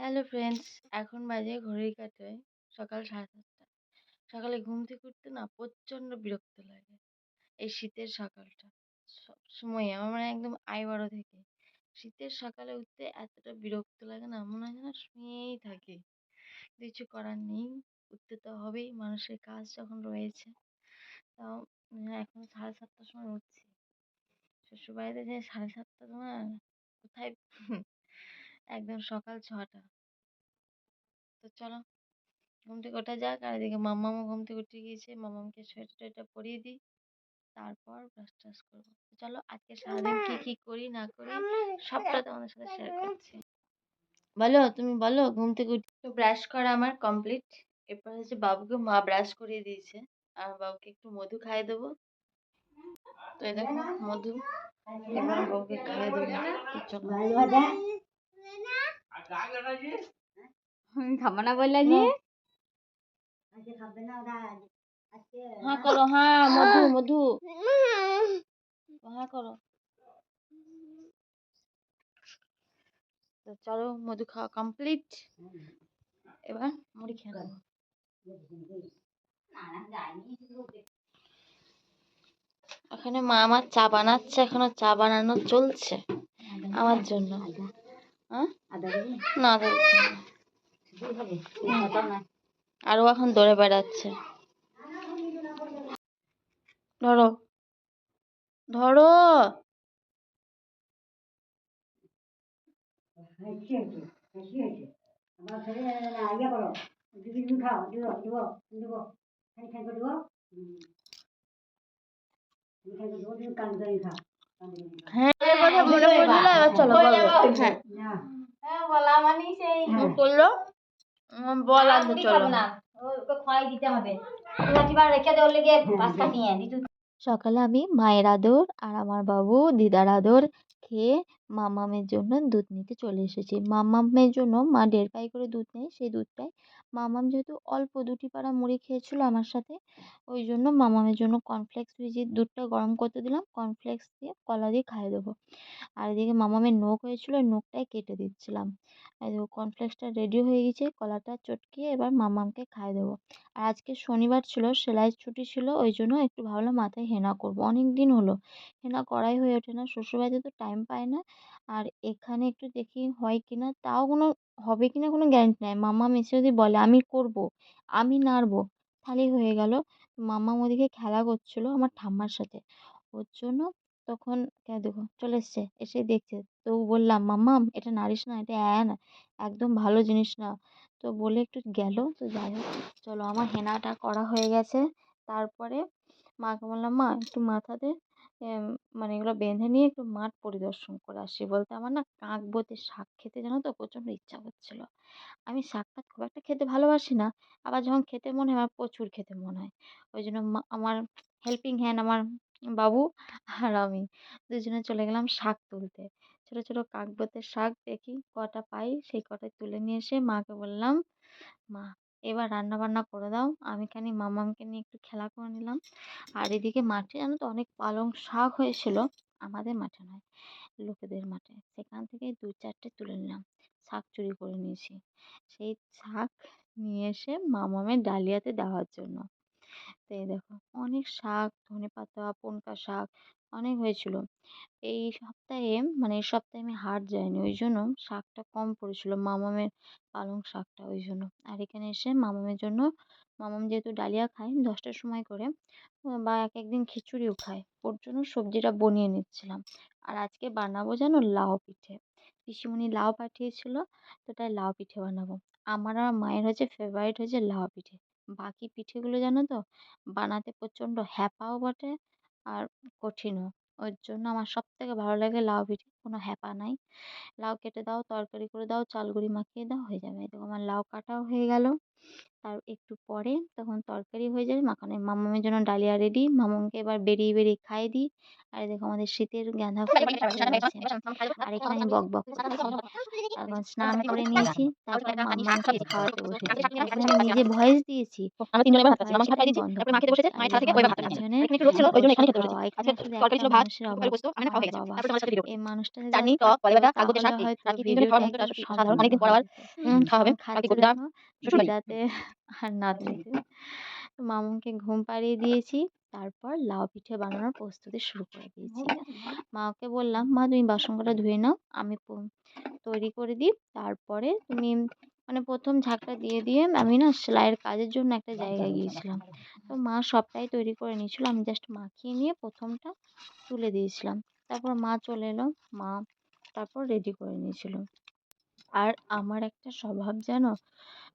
Hello friends, এখন বাজে ঘড়ির কাঁটায় সকাল সাড়ে সাতটা। সকালে ঘুম থেকে উঠতে না প্রচণ্ড বিরক্ত লাগে এই শীতের সকালটা। সবসময় আমার মানে একদম আইবড়ো থেকে। শীতের সকালে উঠতে এতটা বিরক্ত লাগে না, মনে হয় যেন শুয়েই থাকি। কিছু করার নেই, উঠতে তো হবেই, মানুষের কাজ যখন রয়েছে। তাও এখন সাড়ে সাতটার সময় উঠছি। শ্বশুরবাড়িতে যে সাড়ে সাতটা সময় কোথায়? একদম সকাল ছটা। তো চলো, ঘুম থেকে ওঠা যাক, আর এদিকে মাম্মামও ঘুম থেকে উঠে গিয়েছে। মাম্মামকে সোয়েটার টোয়েটার পরিয়ে দিই, তারপর ব্রাশ টাশ করব। চলো, আজকে সারাদিন কি কি করি, না করি, সবটা তোমাদের সাথে শেয়ার করছি। বলো, তুমি বলো, ঘুম থেকে উঠে তো ব্রাশ করা আমার কমপ্লিট এরপর হচ্ছে বাবুকে মা ব্রাশ করিয়ে দিয়েছে। আর বাবুকে একটু মধু খাইয়ে দেবো। তো দেখো, মধু। এবার বাবুকে খাইয়ে দেবো। চলো। হ্যাঁ হ্যাঁ হ্যাঁ চলো, মধু খাওয়া কমপ্লিট এবার মুড়ি খেয়ে নেব। এখানে মা আমার চা বানাচ্ছে, এখনও চা বানানো চলছে আমার জন্য। না এখন দৌড়ে বেড়াচ্ছে ধরো ধরো হ্যাঁ কথা মনে পড়ল এবার চলো হ্যাঁ হ্যাঁ বলা মানে সেই। করল উম, বল আনতে মুড়ি চলো। না। ওকে দিতে হবে। রেখে দে লেগে পাস্তা নিয়ে। সকালে আমি মায়ের আদর আর আমার বাবু দিদার আদর খেয়ে মামামের জন্য দুধ নিতে চলে এসেছি। মামামের জন্য মা দেড় পাই করে দুধ নেয় সেই দুধটাই মামাম যেহেতু অল্প দুটি পাড়া মুড়ি খেয়েছিল আমার সাথে, ওই জন্য মামামের জন্য কর্নফ্লেক্স ভিজিয়ে দুধটা গরম করতে দিলাম কর্নফ্লেক্স দিয়ে কলা দিয়ে খাইয়ে দেবো। আর এদিকে মামামের নখ হয়েছিল নখটাই কেটে দিচ্ছিলাম। দেখো কর্নফ্লেক্সটা রেডি হয়ে গেছে, কলাটা চটকিয়ে এবার মামামকে খাইয়ে দেবো। আর আজকে শনিবার ছিল সেলাইয়ের ছুটি ছিল, ওই জন্য একটু ভাবলাম মাথায় হেনা করব। অনেক দিন হলো, হেনা করাই হয়ে ওঠে না, শ্বশুরবাড়িতে তো টাইম পায় না। আর এখানে একটু দেখি হয় কি না তাও কোনো হবে কি না কোনো গ্যারান্টি নাই। মাম্মাম এসে যদি বলে আমি করব আমি নাড়বো তাহলেই হয়ে গেল। মাম্মাম ওদিকে খেলা করছিল আমার ঠাম্মার সাথে। ওর জন্য তখন দেখো চলে এসছে। এসে দেখছে। তো বললাম মাম্মাম এটা নাড়িস না এটা অ্যা না একদম ভালো জিনিস না। তো বলে একটু গেল। তো যাই হোক চলো আমার হেনাটা করা হয়ে গেছে। তারপরে মাকে বললাম মা একটু মাথাতে এম, মানে এগুলো বেঁধে নিয়ে একটু মাঠ পরিদর্শন করে আসি। বলতে আমার না কাকবোতে শাক খেতে জানো তো প্রচণ্ড ইচ্ছা করছিল। আমি শাক টাক খুব একটা খেতে ভালোবাসি না, আবার যখন খেতে মনে হয় আমার প্রচুর খেতে মনে হয়। ওই জন্য আমার হেল্পিং হ্যান্ড আমার বাবু আর আমি দুজনে চলে গেলাম শাক তুলতে। ছোটো ছোটো কাকবোতের শাক দেখি, কটা পাই সেই কটাই তুলে নিয়ে এসে মাকে বললাম, মা এবার রান্না বান্না করে দাও। আমি খানি মামামকে নিয়ে একটু খেলা করে নিলাম। আর এদিকে মাঠে জানো তো অনেক পালং শাক হয়েছিল। আমাদের মাঠে নয়, লোকেদের মাঠে। সেখান থেকে দু চারটে তুলে নিলাম। শাক চুরি করে নিয়েছি। সেই শাক নিয়ে এসে মামামের ডালিয়াতে দেওয়ার জন্য। তো এই দেখো, অনেক শাক ধনে পাতা পুনকা শাক অনেক হয়েছিল। এই সপ্তাহে মানে এই সপ্তাহে আমি হাট যাইনি, ওই জন্য শাকটা কম পড়েছিল। মামামের পালং শাকটা ওই জন্য। আর এখানে এসে মামামের জন্য, মামাম যেহেতু ডালিয়া খায়, দশটার সময় করে বা এক একদিন খিচুড়িও খায়। ওর জন্য সবজিটা বনিয়ে নিচ্ছিলাম। আর আজকে বানাবো যেন লাউ পিঠে। পিসিমণি লাউ পাঠিয়েছিল, তো তাই লাউ পিঠে বানাবো। আমার আর মায়ের হচ্ছে ফেভারিট হচ্ছে লাউ পিঠে। বাকি পিঠেগুলো জানো তো, বানাতে প্রচণ্ড হ্যাপাও বটে আর কঠিনও। ওর জন্য আমার সব থেকে ভালো লাগে লাউ পিঠে। কোনো হ্যাপা নাই। লাউ কেটে দাও, তরকারি করে দাও চাল গুঁড়ি মাখিয়ে দাও, হয়ে যাবে। দেখো আমার লাউ কাটাও হয়ে গেল। তার একটু পরে তখন তরকারি হয়ে যাবে মাখানে মামামের জন্য ডালিয়া রেডি মামামকে এবার বেরিয়ে বেরিয়ে খাইয়ে দিই। আর দেখো আমাদের শীতের গাঁদা ফুল আর এখানে বক বক স্নান করে নিয়েছি তারপর মামাকে খাওয়াতে বসেছি। আমি নিজে ভয়েস দিয়েছি। আমরা তিনজনে ভাত খাচ্ছি আমার ভাত খাই দিয়েছি বন্ধ তারপর মা খেতে বসেছে মায়ের সাথে থেকে ওই ভাত খাচ্ছি। পিছনে এখানে একটু রোদ ছিল ওই জন্য এখানে খেতে বসেছি। খাওয়া, এখানে আজকে আসলে তরকারি ছিল একটা ভাত মানুষের তরকারি পোস্ত অবস্থা আমি না খাওয়া গেছে। বাবা। তারপর তোমার সাথে ভিডিও এই মানুষ হোস্টেলে চাটনি, যাস টক, কলাই বাটা, থাকতো কাগজের শাক, তাহলে হয়তো সাধারণ অনেকদিন পর হয়ে খাওয়া হবে। দিদাতে আর নাতনিতে। মামুনকে ঘুম পাড়িয়ে দিয়েছি। তারপর লাউ পিঠে বানানোর প্রস্তুতি শুরু করে দিয়েছি। মাকে বললাম, "মা তুমি বাসন কটা ধুয়ে নাও। আমি তৈরি করে দিই। তারপরে তুমি" মানে প্রথম ঝাঁকটা দিয়ে, দিয়ে আমি না সেলাইয়ের কাজের জন্য একটা জায়গায় গিয়েছিলাম। তো মা সবটাই তৈরি করে নিয়েছিল। আমি জাস্ট মাখিয়ে নিয়ে প্রথমটা তুলে দিয়েছিলাম। তারপর মা চলে এলো। মা তারপর রেডি করে নিয়েছিল। আর আমার একটা স্বভাব জানো?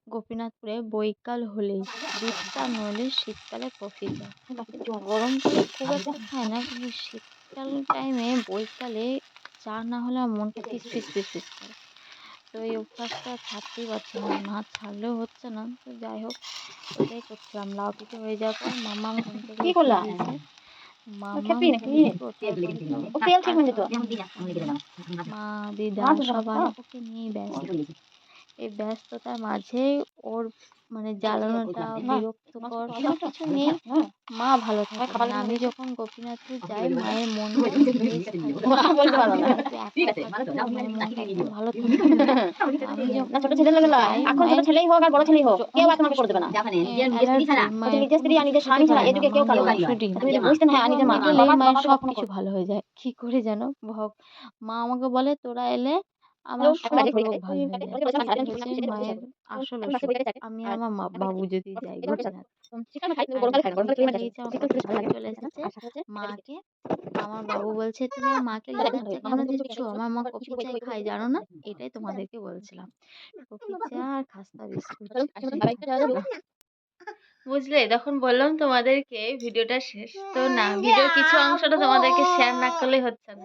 গোপীনাথপুরে বৈকাল হলেই দুধ চা নইলে শীতকালে কফি চা। গরমকালে খুব একটা খাই না কিন্তু শীতকাল টাইমে বৈকালে চা না হলে আমার মনটা ফিস, ফিস, ফিস, ফিস করে। তো এই অভ্যাসটা ছাড়তেই পারছি না। না ছাড়লেও হচ্ছে না। তো যাই হোক ওটাই করছিলাম। লাউ পিঠে হয়ে যাওয়ার পর। মাম্মাম খেপি ঘুম? থেকে। মা, দিদা সবাই? ওকে নিয়েই ব্যস্ত। এই ব্যস্ততার মাঝে ওর মানে জ্বালানোটা, বিরক্তকর মা ভালো থাকে। মানে আমি যখন যাই মায়ের মনটা ফ্রেশ থাকে। মা থাকে ভালো থাকে। আমি যখন লাগল যাই মায়ের ছেলেই হোক আর বড় ছেলেই হোক কেউ আর তোমাকে করে দেবে না। অ্যালার্জি বলছে মায়ের নিজের স্ত্রী আর নিজের স্বামী ছাড়া এ কেউ কারও না। শুটিং তুমি যদি বুঝতেন হ্যাঁ নিজের মা সব কিছু ভালো হয়ে যায়। কি করে যেন ভগ মা আমাকে বলে তোরা এলে আমার সব রোগ ভালো হয়ে মায়ের আসল ওষুধ আমি আমার মা বাবু যদি যাই খাই খাই চলে এসেছে মাকে আমার বাবু বলছে তুমি মাকে কেন দিচ্ছ? আমার মা কফি চাই খায় জানো না? এটাই তোমাদেরকে বলছিলাম। কফি চা আর খাস্তা বিস্কুট। বুঝলে? তখন বললাম তোমাদেরকে ভিডিওটা শেষ। তো না ভিডিওর কিছু অংশটা তোমাদেরকে শেয়ার না করলে হচ্ছে না।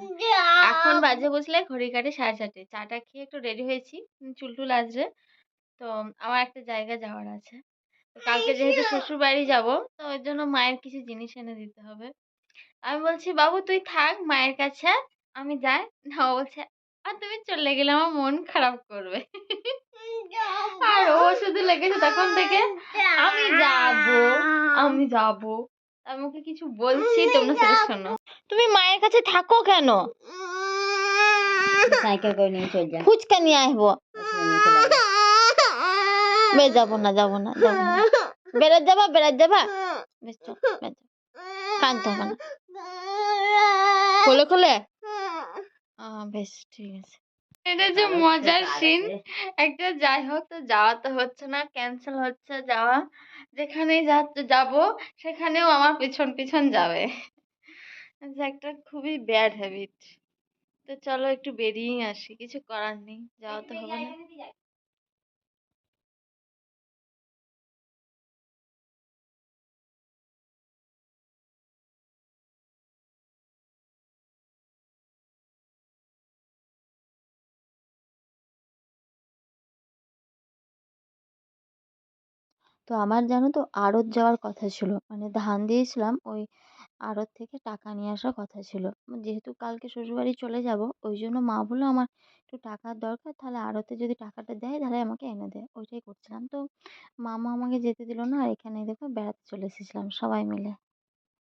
এখন বাজে বুঝলে ঘড়ি কাটে সাড়ে চারটে। চাটা খেয়ে একটু রেডি হয়েছি। চুল টুল আসবে তো আমার একটা জায়গা যাওয়ার আছে। তো কালকে যেহেতু শ্বশুর বাড়ি যাব তো ওই জন্য মায়ের কিছু জিনিস এনে দিতে হবে। আমি বলছি বাবু তুই থাক মায়ের কাছে আমি যাই। না বলছে আর তুমি চলে গেলে আমার মন খারাপ করবে। আর শুধু লেগেছে তখন থেকে আমি যাব আমি যাব। আমি ওকে কিছু বলছি তোমরা সেটা শোনো। তুমি মায়ের কাছে থাকো কেন? সাইকেল করে নিয়ে চল যা ফুচকা নিয়ে আসব বে যাব না যাব না যাব না। বেড়াত যাবা বেড়াত যাবা? বেশ চল বেড়াত হবে না। খোলে খোলে? বেশ ঠিক আছে। এটা যে মজার সিন একটা যাই হোক তো যাওয়া তো হচ্ছে না ক্যান্সেল হচ্ছে যাওয়া। যেখানেই যাব যাব সেখানেও আমার পিছন পিছন যাবে। একটা খুবই ব্যাড হ্যাবিট তো চলো একটু বেরিয়েই আসি কিছু করার নেই যাওয়া তো হবে না। তো আমার জানো তো আড়ত যাওয়ার কথা ছিল। মানে ধান দিয়েছিলাম, ওই আড়ত থেকে টাকা নিয়ে আসার কথা ছিল। যেহেতু কালকে শ্বশুরবাড়ি চলে যাব, ওই জন্য মা বলল, আমার একটু টাকার দরকার, তাহলে আড়তে যদি টাকাটা দেয়, তাহলে আমাকে এনে দেয় ওইটাই করছিলাম। তো মামা আমাকে যেতে দিল না, আর এখানে দেখো বেড়াতে চলে এসেছিলাম সবাই মিলে।